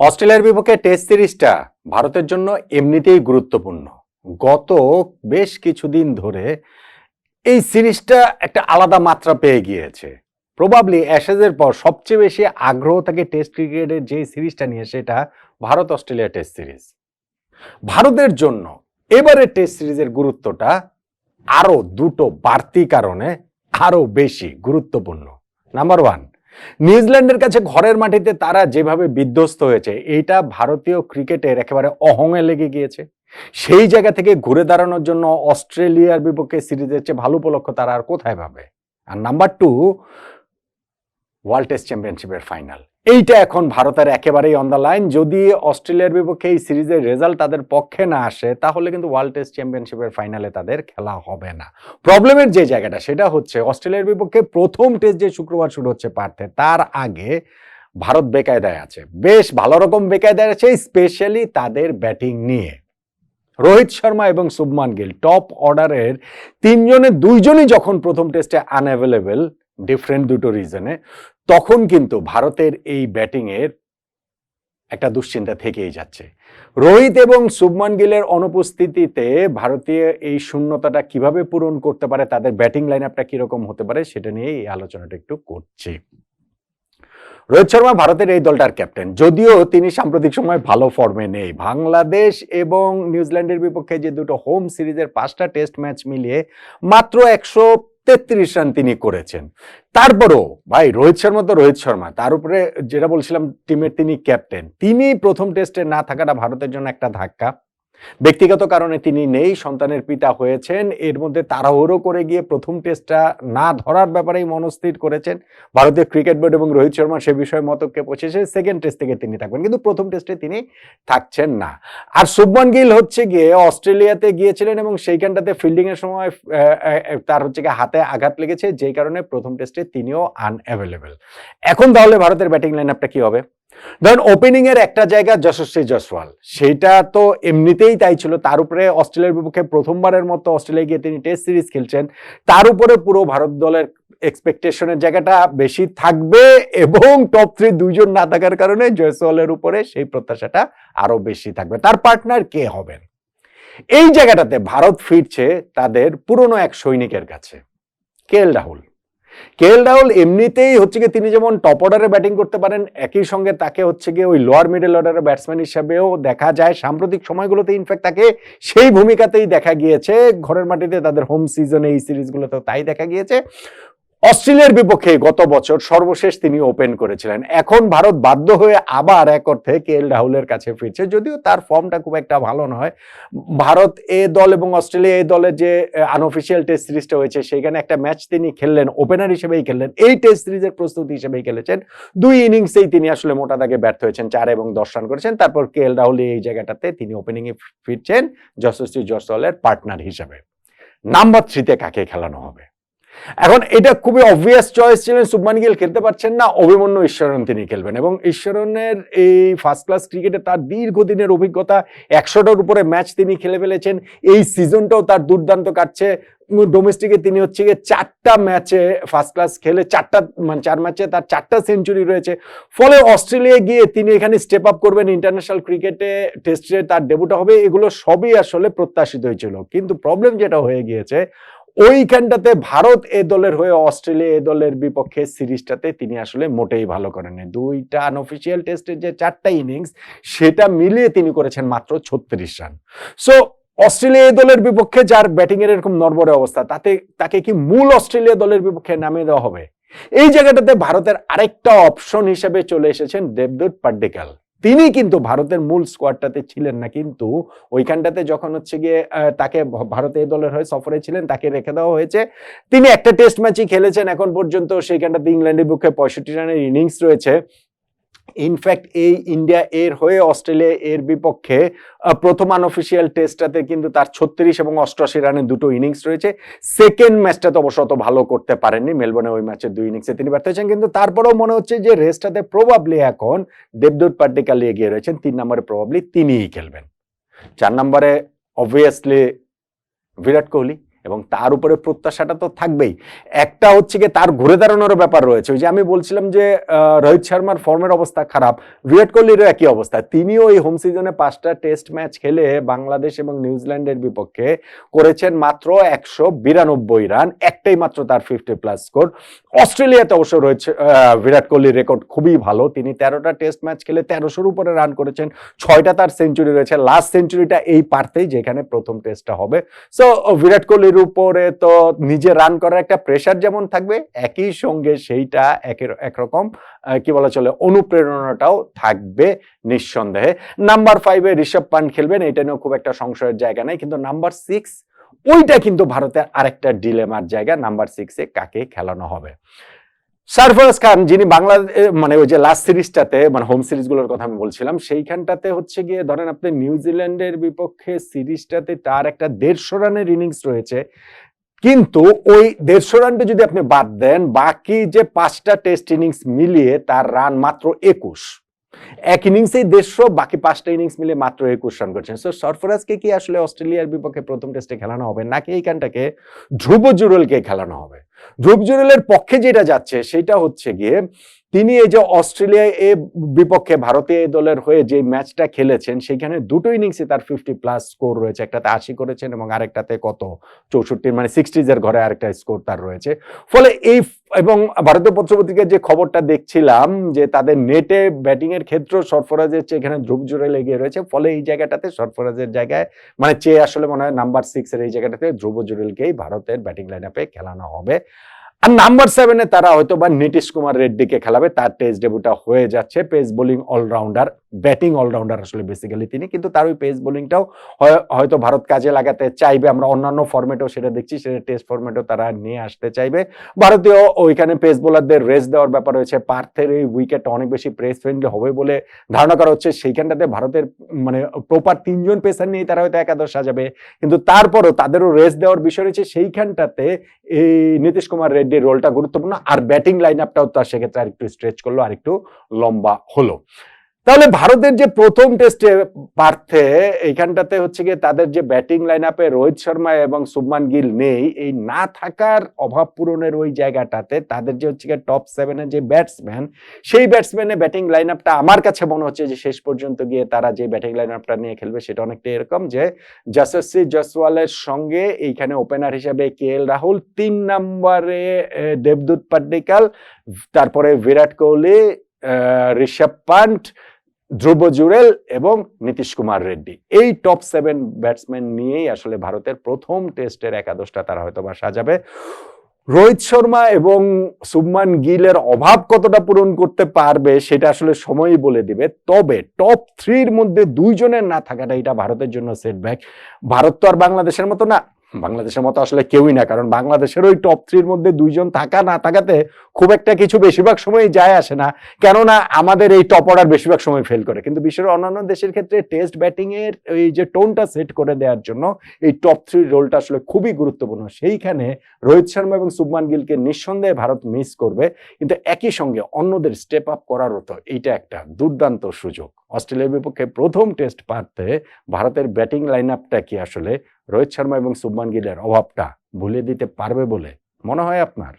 অস্ট্রেলিয়ার বিপক্ষে টেস্ট সিরিজটা ভারতের জন্য এমনিতেই গুরুত্বপূর্ণ। গত বেশ কিছুদিন ধরে এই সিরিজটা একটা আলাদা মাত্রা পেয়ে গিয়েছে। প্রবাবলি অ্যাশেজের পর সবচেয়ে বেশি আগ্রহ থাকে টেস্ট ক্রিকেটের যে সিরিজটা নিয়ে সেটা ভারত অস্ট্রেলিয়া টেস্ট সিরিজ। ভারতের জন্য এবারে টেস্ট সিরিজের গুরুত্বটা আরও দুটো বাড়তি কারণে আরও বেশি গুরুত্বপূর্ণ। নাম্বার ওয়ান নিউজিল্যান্ডের কাছে ঘরের মাটিতে তারা যেভাবে বিধ্বস্ত হয়েছে, এটা ভারতীয় ক্রিকেটের একেবারে অহংয়ে লেগে গিয়েছে। সেই জায়গা থেকে ঘুরে দাঁড়ানোর জন্য অস্ট্রেলিয়ার বিপক্ষে সিরিজের চেয়ে ভালো উপলক্ষ তারা আর কোথায় পাবে আর নাম্বার টু ওয়ার্ল্ড টেস্ট চ্যাম্পিয়নশিপের ফাইনাল এইটা এখন ভারতের একেবারেই অন দ্য লাইন যদি অস্ট্রেলিয়ার বিপক্ষে এই সিরিজের রেজাল্ট তাদের পক্ষে না আসে, তাহলে কিন্তু ওয়ার্ল্ড টেস্ট চ্যাম্পিয়নশিপের ফাইনালে তাদের খেলা হবে না। প্রবলেমের যে জায়গাটা, সেটা হচ্ছে অস্ট্রেলিয়ার বিপক্ষে প্রথম টেস্ট যে শুক্রবার শুরু হচ্ছে পার্থে, তার আগে ভারত বেকায়দায় আছে। বেশ ভালো রকম বেকায়দায় আছে স্পেশালি তাদের ব্যাটিং নিয়ে। রোহিত শর্মা এবং শুভমান গিল টপ অর্ডারের তিনজনের দুইজনই যখন প্রথম টেস্টে আনঅ্যাভেলেবেল ডিফারেন্ট দুটো রিজনে তখন কিন্তু ভারতের এই ব্যাটিংয়ের একটা দুশ্চিন্তা থেকেই যাচ্ছে। রোহিত এবং শুভমান গিলের অনুপস্থিতিতে ভারতীয় এই শূন্যতাটা কীভাবে পূরণ করতে পারে, তাদের ব্যাটিং লাইন আপটা কীরকম হতে পারে, সেটা নিয়ে এই আলোচনাটা একটু করছি। রোহিত শর্মা ভারতের এই দলটার ক্যাপ্টেন যদিও তিনি সাম্প্রতিক সময় ভালো ফর্মে নেই। বাংলাদেশ এবং নিউজিল্যান্ডের বিপক্ষে যে দুটো হোম সিরিজের পাঁচটা টেস্ট ম্যাচ মিলিয়ে মাত্র একশো তেত্রিশ রান তিনি করেছেন। তারপরও, ভাই, রোহিত শর্মা তো রোহিত শর্মা। তার উপরে যেটা বলছিলাম, টিমের তিনি ক্যাপ্টেন তিনি প্রথম টেস্টে না থাকাটা ভারতের জন্য একটা ধাক্কা। ব্যক্তিগত কারণে তিনি নেই, সন্তানের পিতা হয়েছেন। এর মধ্যে তাড়াহুড়ো করে গিয়ে প্রথম টেস্টটা না ধরার ব্যাপারেই মনস্থির করেছেন। ভারতীয় ক্রিকেট বোর্ড এবং রোহিত শর্মা সে বিষয়ে মতকে পৌঁছেছে সেকেন্ড টেস্ট থেকে তিনি থাকবেন, কিন্তু প্রথম টেস্টে তিনি থাকছেন না। আর শুভমান গিল হচ্ছে গিয়ে অস্ট্রেলিয়াতে গিয়েছিলেন এবং সেইখানটাতে ফিল্ডিংয়ের সময় তার হচ্ছে গিয়ে হাতে আঘাত লেগেছে, যেই কারণে প্রথম টেস্টে তিনিও আনঅ্যাভেলেবেল এখন তাহলে ভারতের ব্যাটিং লাইন আপটা কি হবে? ধরেন ওপেনিং এর একটা জায়গা যশস্বী জসওয়াল সেটা তো এমনিতেই তাই ছিল। তার উপরে অস্ট্রেলিয়ার বিপক্ষে প্রথমবারের মতো অস্ট্রেলিয়া গিয়ে তিনি টেস্ট সিরিজ খেলছেন। তার উপরে পুরো ভারত দলের এক্সপেকটেশনের জায়গাটা বেশি থাকবে এবং টপ থ্রি দুইজন না থাকার কারণে জয়সওয়ালের উপরে সেই প্রত্যাশাটা আরও বেশি থাকবে। তার পার্টনার কে হবেন? এই জায়গাটাতে ভারত ফিরছে তাদের পুরনো এক সৈনিকের কাছে। কে রাহুল? কে এল রাহুল এমনিতেই হচ্ছে গিয়ে তিনি যেমন টপ অর্ডারে ব্যাটিং করতে পারেন, একই সঙ্গে তাকে হচ্ছে গিয়ে ওই লোয়ার মিডল অর্ডারের ব্যাটসম্যান হিসাবেও দেখা যায়। সাম্প্রতিক সময়গুলোতে ইনফ্যাক্ট তাকে সেই ভূমিকাতেই দেখা গিয়েছে। ঘরের মাটিতে তাদের হোম সিজনে এই সিরিজগুলোতে তাই দেখা গিয়েছে। অস্ট্রেলিয়ার বিপক্ষে গত বছর সর্বশেষ তিনি ওপেন করেছিলেন। এখন ভারত বাধ্য হয়ে আবার এক অর্থে কে এল রাহুলের কাছে ফিরছে। যদিও তার ফর্মটা খুব একটা ভালো নয়। ভারত এ দল এবং অস্ট্রেলিয়া এই দলের যে আনঅফিসিয়াল টেস্ট সিরিজটা হয়েছে সেখানে একটা ম্যাচ তিনি খেললেন ওপেনার হিসেবেই খেললেন। এই টেস্ট সিরিজের প্রস্তুতি হিসেবেই খেলেছেন। দুই ইনিংসেই তিনি আসলে মোটা দাগে ব্যর্থ হয়েছেন, চার এবং দশ রান করেছেন। তারপর কে এল রাহুল এই জায়গাটাতে তিনি ওপেনিংয়ে ফিরছেন, যশস্বী জয়সওয়ালের পার্টনার হিসেবে। নাম্বার থ্রিতে কাকে খেলানো হবে? এখন এটা খুবই অবভিয়াস চয়েস ছিলেন শুভমান গিল, খেলতে পারছেন না, অভিমন্যু ঈশ্বরন তিনি খেলবেন এবং ঈশ্বরনের এই ফার্স্ট ক্লাস ক্রিকেটে তার দীর্ঘদিনের অভিজ্ঞতা, একশোটার উপরে ম্যাচ তিনি খেলে ফেলেছেন, এই সিজনটাও তার দুর্দান্ত কাটছে ডোমেস্টিকে তিনি হচ্ছে গিয়ে চারটা ম্যাচে ফার্স্ট ক্লাস খেলে, চারটা মানে চার ম্যাচে তার চারটা সেঞ্চুরি রয়েছে, ফলে অস্ট্রেলিয়া গিয়ে তিনি এখানে স্টেপ আপ করবেন ইন্টারন্যাশনাল ক্রিকেটে টেস্টে তার ডেবুটা হবে, এগুলো সবই আসলে প্রত্যাশিত হয়েছিল, কিন্তু প্রবলেম যেটা হয়ে গিয়েছে ওইখানটাতে ভারত এ দলের হয়ে অস্ট্রেলিয়া এ দলের বিপক্ষে সিরিজটাতে তিনি আসলে মোটেই ভালো করেননি। দুইটা আনঅফিসিয়াল টেস্টের যে চারটা ইনিংস সেটা মিলিয়ে তিনি করেছেন মাত্র ছত্রিশ রান। সো অস্ট্রেলিয়া এ দলের বিপক্ষে যার ব্যাটিং এর এরকম নরবরে অবস্থা, তাতে, তাকে কি মূল অস্ট্রেলিয়া দলের বিপক্ষে নামিয়ে দেওয়া হবে? এই জায়গাটাতে ভারতের আরেকটা অপশন হিসেবে চলে এসেছেন দেবদূত পাড্ডেকাল তিনি কিন্তু ভারতের মূল স্কোয়াডটাতে ছিলেন না, কিন্তু ওইখানটাতে যখন হচ্ছে গিয়ে তাকে ভারতে দলের হয়ে সফরে ছিলেন, তাকে রেখে দেওয়া হয়েছে। তিনি একটা টেস্ট ম্যাচই খেলেছেন, এখন পর্যন্ত সেইখানটাতে ইংল্যান্ডের পক্ষে পঁয়ষট্টি রানের ইনিংস রয়েছে। ইনফ্যাক্ট এই ইন্ডিয়া এর হয়ে অস্ট্রেলিয়া এর বিপক্ষে প্রথম আনঅফিসিয়াল টেস্টটাতে কিন্তু তার ছত্রিশ এবং অষ্টআশি রানের দুটো ইনিংস রয়েছে। সেকেন্ড ম্যাচটাতে অবশ্য অত ভালো করতে পারেননি। মেলবোর্নে ওই ম্যাচের দুই ইনিংসে তিনি ব্যর্থ হয়েছেন। কিন্তু তারপরেও মনে হচ্ছে যে রেসটাতে প্রবাবলি এখন দেবদূত পাড্ডিকাল এগিয়ে রয়েছেন। তিন নম্বরে প্রবাবলি তিনিই খেলবেন। চার নম্বরে অবভিয়াসলি বিরাট কোহলি। এবং তার উপরে প্রত্যাশাটা তো থাকবেই। একটা হচ্ছে কি তার ঘুরে দাঁড়ানোর ব্যাপার রয়েছে। ওই যে আমি বলছিলাম যে রোহিত শর্মার ফর্মের অবস্থা খারাপ। বিরাট কোহলিরও একই অবস্থা। তিনিও এই হোম সিজনে পাঁচটা টেস্ট ম্যাচ খেলে বাংলাদেশ এবং নিউজিল্যান্ডের বিপক্ষে করেছেন মাত্র একশো বিরানব্বই রান একটাই মাত্র তার ফিফটি প্লাস স্কোর অস্ট্রেলিয়াতে অবশ্য রয়েছে বিরাট কোহলির রেকর্ড খুবই ভালো। তিনি তেরোটা টেস্ট ম্যাচ খেলে তেরোশোর উপরে রান করেছেন। ছয়টা তার সেঞ্চুরি রয়েছে। লাস্ট সেঞ্চুরিটা এই পারতেই যেখানে প্রথম টেস্টটা হবে। সো বিরাট কোহলির উপরে তো নিজে রান করার একটা প্রেশার যেমন থাকবে, একই সঙ্গে সেইটা একের, একরকম কি বলা চলে, অনুপ্রেরণাটাও থাকবে নিঃসন্দেহে। নাম্বার ফাইভে ঋষভ পান্ট খেলবেন, এটা নিয়েও খুব একটা সংশয়ের জায়গা নাই, কিন্তু নাম্বার সিক্স ওইটা কিন্তু ভারতের আরেকটা ডিলেমার জায়গা নাম্বার সিক্সে কাকে খেলানো হবে? সারফরাজ খান, যিনি বাংলা মানে ওই যে লাস্ট সিরিজটাতে মানে হোম সিরিজগুলোর কথা আমি বলছিলাম, সেইখানটাতে হচ্ছে গিয়ে ধরেন আপনি নিউজিল্যান্ডের বিপক্ষে সিরিজটাতে তার একটা দেড়শো রানের ইনিংস রয়েছে। কিন্তু ওই দেড়শো রানটা যদি আপনি বাদ দেন, বাকি যে পাঁচটা টেস্ট ইনিংস মিলিয়ে তার রান মাত্র একুশ। এক ইনিংসেই দেড়শো, বাকি পাঁচটা ইনিংস মিলে মাত্র একুশ রান করছেন। সো সরফরাজকে কি আসলে অস্ট্রেলিয়ার বিপক্ষে প্রথম টেস্টে খেলানো হবে, নাকি এইখানটাকে ধ্রুব জুরলকে খেলানো হবে? ধ্রুব জুরুলের পক্ষে যেটা যাচ্ছে, সেটা হচ্ছে গিয়ে তিনি এই যে অস্ট্রেলিয়া এ বিপক্ষে ভারতীয় দলের হয়ে যে ম্যাচটা খেলেছেন, সেখানে দুটো ইনিংসে তার ফিফটি প্লাস স্কোর রয়েছে। একটাতে আশি করেছেন এবং আরেকটাতে কত? চৌষট্টি মানে সিক্সটিজের ঘরে আরেকটা স্কোর তার রয়েছে। ফলে এই এবং ভারতীয় পত্রপত্রিকার যে খবরটা দেখছিলাম যে তাদের নেটে ব্যাটিং এর ক্ষেত্রে সরফরাজের চেয়ে এখানে ধ্রুব জুরেল এগিয়ে রয়েছে। ফলে এই জায়গাটাতে সরফরাজের জায়গায় মানে চেয়ে আসলে মনে হয় নাম্বার সিক্স এর এই জায়গাটাতে ধ্রুব জুরেলকেই ভারতের ব্যাটিং লাইন আপে খেলানো হবে। আর নাম্বার সেভেনে তারা হয়তো বা নীতিশ কুমার রেড্ডিকে খেলাবে, তার টেস্ট ডেবুটা হয়ে যাচ্ছে। Pace bowling allrounder batting allrounder আসলে বেসিক্যালি তিনি, কিন্তু তার ওই পেস বোলিংটাও হয়তো ভারত কাজে লাগাতে চাইবে। আমরা অন্যান্য ফরম্যাটেও সেটা দেখছি, সেটা টেস্ট ফরম্যাটেও তারা নিয়ে আসতে চাইবে। ভারতীয় ওইখানে পেস বোলারদের রেস দেওয়ার ব্যাপার রয়েছে। পার্থের এই উইকেটটা অনেক বেশি প্রেস ফ্রেন্ডলি হবে বলে ধারণা করা হচ্ছে। সেইখানটাতে ভারতের মানে প্রপার তিনজন পেসার নিয়ে তারা হয়তো একাদশ সাজাবে। কিন্তু তারপরও তাদেরও রেস দেওয়ার বিষয় রয়েছে। সেইখানটাতে এই নীতিশ কুমার রেড্ডির রোলটা গুরুত্বপূর্ণ, আর ব্যাটিং লাইন আপটাও তার সেক্ষেত্রে আরেকটু স্ট্রেচ করল, আরেকটু লম্বা হলো। তাহলে ভারতের যে প্রথম টেস্টে পার্থে, এইখানটাতে হচ্ছে গিয়ে তাদের যে ব্যাটিং লাইন আপে রোহিত শর্মা এবং শুভমান গিল নেই, এই না থাকার অভাব পূরণের ওই জায়গাটাতে তাদের যে হচ্ছে গিয়ে টপ সেভেনের যে ব্যাটসম্যান সেই ব্যাটসম্যানের ব্যাটিং লাইন আপটা আমার কাছে মনে হচ্ছে যে শেষ পর্যন্ত গিয়ে তারা যে ব্যাটিং লাইন আপটা নিয়ে খেলবে সেটা অনেকটা এরকম যে যশস্বী জসওয়ালের সঙ্গে এইখানে ওপেনার হিসেবে কে এল রাহুল, তিন নম্বরে দেবদূত পাড্ডিকাল তারপরে বিরাট কোহলি ঋষভ পান্ট ধ্রুব জুরেল এবং নীতিশ কুমার রেড্ডি। এই টপ সেভেন ব্যাটসম্যান নিয়েই আসলে ভারতের প্রথম টেস্টের একাদশটা তারা হয়তো বা সাজাবে। রোহিত শর্মা এবং শুভমান গিলের অভাব কতটা পূরণ করতে পারবে সেটা আসলে সময়ই বলে দিবে। তবে টপ থ্রির মধ্যে দুইজনের না থাকাটা এটা ভারতের জন্য সেটব্যাক ভারত তো আর বাংলাদেশের মতো না। বাংলাদেশের মতো আসলে কেউই না, কারণ বাংলাদেশের ওই টপ থ্রির মধ্যে দুইজন থাকা না থাকাতে খুব একটা কিছু বেশিরভাগ সময় যায় আসে না, কেননা আমাদের এই টপ অর্ডার বেশিরভাগ সময় ফেল করে। কিন্তু বিশ্বের অন্যান্য দেশের ক্ষেত্রে টেস্ট ব্যাটিং এর এই যে টোনটা সেট করে দেওয়ার জন্য এই টপ থ্রির রোলটা আসলে খুবই গুরুত্বপূর্ণ। সেইখানে রোহিত শর্মা এবং শুভমান গিলকে নিঃসন্দেহে ভারত মিস করবে, কিন্তু একই সঙ্গে অন্যদের স্টেপ আপ করারও তো এইটা একটা দুর্দান্ত সুযোগ। অস্ট্রেলিয়ার বিপক্ষে প্রথম টেস্ট পারতে ভারতের ব্যাটিং লাইন আপটা কি আসলে রোহিত শর্মা এবং শুভমান গিলের অভাবটা ভুলে দিতে পারবে বলে মনে হয় আপনার?